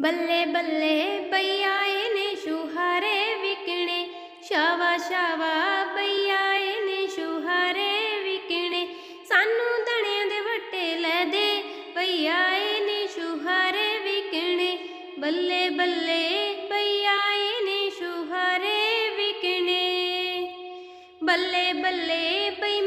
ਬੱਲੇ ਬੱਲੇ ਬਈ ਆਏ ਨੇ ਸ਼ੁਹਾਰੇ ਵਿਕਣੇ ਸ਼ਾਵਾ ਸ਼ਾਵਾ ਬਈ ਆਏ ਨੇ ਸ਼ੁਹਾਰੇ ਵਿਕਣੇ। ਸਾਨੂੰ ਦਣਿਆਂ ਦੇ ਵੱਟੇ ਲੈ ਦੇ ਬਈ ਆਏ ਨੇ ਸ਼ੁਹਾਰੇ ਵਿਕਣੇ। ਬੱਲੇ ਬੱਲੇ ਬਈ ਆਏ ਨੇ ਸ਼ੁਹਾਰੇ ਵਿਕਣੇ। ਬੱਲੇ ਬੱਲੇ ਬਈ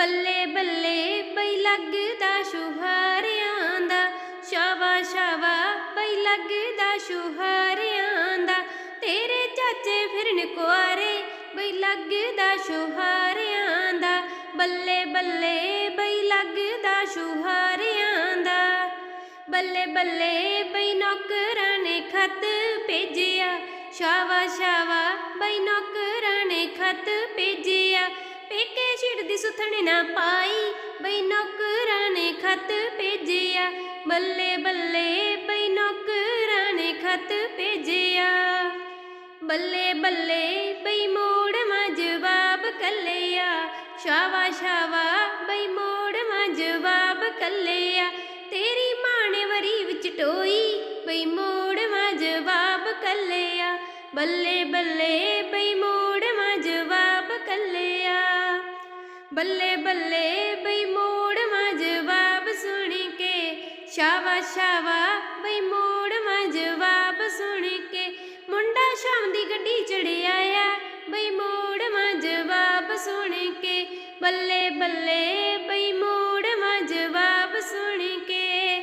ਬੱਲੇ ਬੱਲੇ ਬਈ ਲੱਗਦਾ ਸ਼ੁਹਾਰਿਆਂ ਦਾ, ਸ਼ਾਵਾ ਸ਼ਾਵਾ ਬਈ ਲੱਗਦਾ ਸ਼ੁਹਾਰਿਆਂ ਦਾ। ਤੇਰੇ ਚਾਚੇ ਫਿਰਨ ਕੁਆਰੇ ਬਈ ਲੱਗਦਾ ਸ਼ੁਹਾਰਿਆਂ ਦਾ, ਬੱਲੇ ਬੱਲੇ ਬਈ ਲੱਗਦਾ ਸ਼ੁਹਾਰਿਆਂ ਦਾ। ਬੱਲੇ ਬੱਲੇ ਬਈ ਨੌਕਰਾਂ ਨੇ ਖਤ ਭੇਜਿਆ, ਸ਼ਾਵਾ ਸ਼ਾਵਾ ਬਈ ਨੌਕਰਾਂ ਨੇ ਖਤ ਭੇਜਿਆ। ਪੇਕੇ ਛਿੜਦੀ ਸੁਥਣ ਨਾ ਪਾਈ, ਬਈ ਨੌਕਰਾਂ ਨੇ ਖਤ ਭੇਜਿਆ। ਬੱਲੇ ਬੱਲੇ ਬਈ ਨੌਕਰਾਂ ਨੇ ਖਤ ਭੇਜਿਆ। ਬੱਲੇ ਬੱਲੇ ਬਈ ਮੋੜ ਮਾ ਜਵਾਬ ਕੱਲਿਆ। ਸ਼ਾਵਾ ਸ਼ਾਵਾ ਬਈ ਮੋੜ ਮਾ ਜਵਾਬ ਕੱਲਿਆ। ਤੇਰੀ ਮਾਂ ਨੇ ਵਰੀ ਵਿੱਚ ਟੋਈ, ਬਈ ਮੋੜ ਮਾ ਜਵਾਬ ਕੱਲਿਆ। ਬੱਲੇ ਬੱਲੇ ਬੱਲੇ ਬੱਲੇ ਬਈ ਮੋੜ ਮਾ ਜਵਾਬ ਸੁਣ ਕੇ ਸ਼ਾਵਾ ਸ਼ਾਵਾ ਬਈ ਮੋੜ ਮਾ ਜਵਾਬ ਸੁਣ ਕੇ। ਮੁੰਡਾ ਸ਼ਾਮ ਦੀ ਗੱਡੀ ਚੜਿਆ ਆ, ਬਈ ਮੋੜ ਮਾ ਜਵਾਬ ਸੁਣ ਕੇ। ਬੱਲੇ ਬੱਲੇ ਬਈ ਮੋੜ ਮਾ ਜਵਾਬ ਸੁਣ ਕੇ।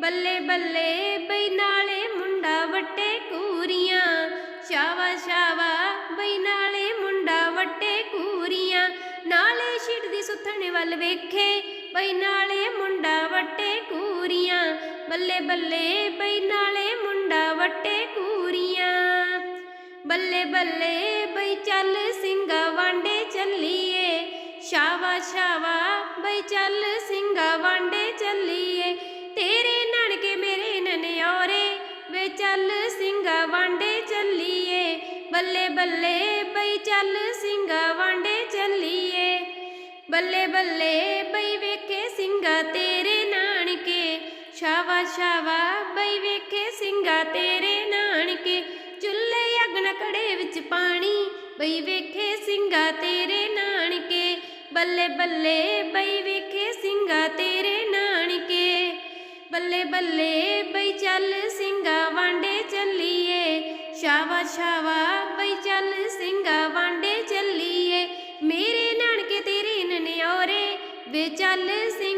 ਬੱਲੇ ਬੱਲੇ ਬਈ ਨਾਲੇ ਮੁੰਡਾ ਵੱਟੇ ਕੂਰੀਆਂ। ਸ਼ਾਵਾ ਸ਼ਾਵਾ ਬਈ ਨਾਲੇ ਮੁੰਡਾ ਵੱਟੇ ਕੂਰੀਆਂ। ਨਾਲੇ ਸੁੱਥਣ ਵੱਲ ਵੇਖੇ, ਬਈ ਨਾਲੇ ਮੁੰਡਾ ਵੱਟੇ ਕੂਰੀਆਂ। ਬੱਲੇ ਬੱਲੇ, ਬਈ ਨਾਲੇ ਮੁੰਡਾ ਵੱਟੇ ਕੂਰੀਆਂ। ਬੱਲੇ ਬੱਲੇ, ਬਈ ਚੱਲ ਸਿੰਘਾ ਵਾਂਡੇ ਚੱਲੀਏ। ਸ਼ਾਵਾ ਸ਼ਾਵਾ ਬਈ ਚੱਲ ਸਿੰਘਾ ਵਾਂਡੇ ਚੱਲੀਏ। ਤੇਰੇ ਨਾਨਕੇ ਮੇਰੇ ਨਨਿਓਰੇ, ਵੇ ਚੱਲ ਸਿੰਘਾ ਵਾਂਡੇ ਚੱਲੀਏ। ਬੱਲੇ ਬੱਲੇ, ਬਈ ਚੱਲ ਬੱਲੇ ਬੱਲੇ ਬਈ ਵੇਖੇ ਸਿੰਘਾ ਤੇਰੇ ਨਾਨਕੇ ਸ਼ਾਵਾ ਸ਼ਾਵਾ ਬਈ ਵੇਖੇ ਸਿੰਘਾ ਤੇਰੇ ਨਾਨਕੇ, ਚੁੱਲ੍ਹੇ ਅਗਨ ਕੜੇ ਵਿੱਚ ਪਾਣੀ, ਬਈ ਵੇਖੇ ਸਿੰਘਾ ਤੇਰੇ ਨਾਨਕੇ, ਬੱਲੇ ਬੱਲੇ ਬਈ ਵੇਖੇ ਸਿੰਘਾ ਤੇਰੇ ਨਾਨਕੇ, ਬੱਲੇ ਬੱਲੇ ਬਈ ਚੱਲ ਸਿੰਘਾ ਵਾਂਡੇ ਚੱਲੀਏ ਸ਼ਾਵਾ ਸ਼ਾਵਾ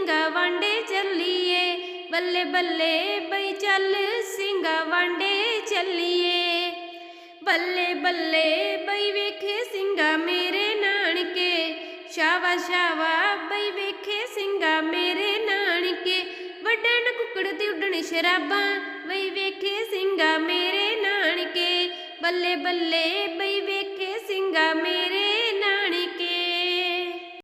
ਸਿੰਘਾ ਵਾਂਡੇ ਚੱਲੀਏ। ਬੱਲੇ ਬੱਲੇ ਬਈ ਚੱਲ ਸਿੰਘਾ ਵਾਂਡੇ ਚੱਲੀਏ। ਬੱਲੇ ਬੱਲੇ ਬਈ ਵੇਖੇ ਸਿੰਘਾ ਮੇਰੇ ਨਾਨਕੇ। ਸ਼ਾਵਾ ਸ਼ਾਵਾ ਬਈ ਵੇਖੇ ਸਿੰਘਾ ਮੇਰੇ ਨਾਨਕੇ। ਵੱਡਣ ਕੁੱਕੜ ਤੇ ਉੱਡਣ ਸ਼ਰਾਬਾਂ ਬਈ ਵੇਖੇ ਸਿੰਘਾ ਮੇਰੇ ਨਾਨਕੇ। ਬੱਲੇ ਬੱਲੇ